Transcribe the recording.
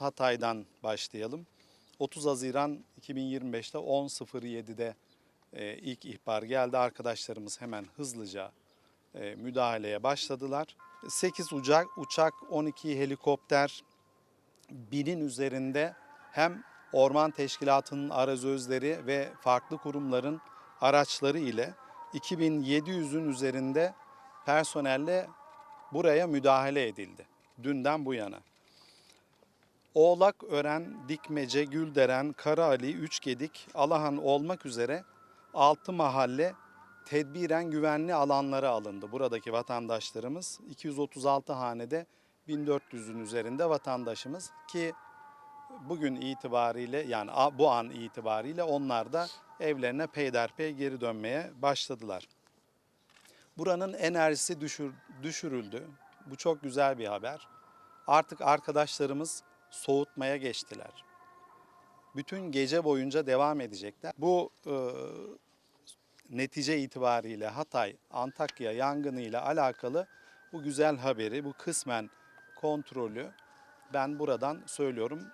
Hatay'dan başlayalım. 30 Haziran 2025'te 10.07'de e, ilk ihbar geldi. Arkadaşlarımız hemen hızlıca e, müdahaleye başladılar. 8 uçak, uçak 12 helikopter, binin üzerinde hem Orman Teşkilatı'nın arazözleri ve farklı kurumların araçları ile 2700'ün üzerinde personelle buraya müdahale edildi. Dünden bu yana. Oğlak, Ören, Dikmece, Gülderen, Karaali, Üçgedik, Alahan olmak üzere 6 mahalle tedbiren güvenli alanlara alındı. Buradaki vatandaşlarımız 236 hanede 1400'ün üzerinde vatandaşımız ki bugün itibariyle yani bu an itibariyle onlar da evlerine peyderpey geri dönmeye başladılar. Buranın enerjisi düşür, düşürüldü. Bu çok güzel bir haber. Artık arkadaşlarımız soğutmaya geçtiler. Bütün gece boyunca devam edecekler. Bu e, netice itibariyle Hatay, Antakya yangını ile alakalı bu güzel haberi, bu kısmen kontrolü ben buradan söylüyorum.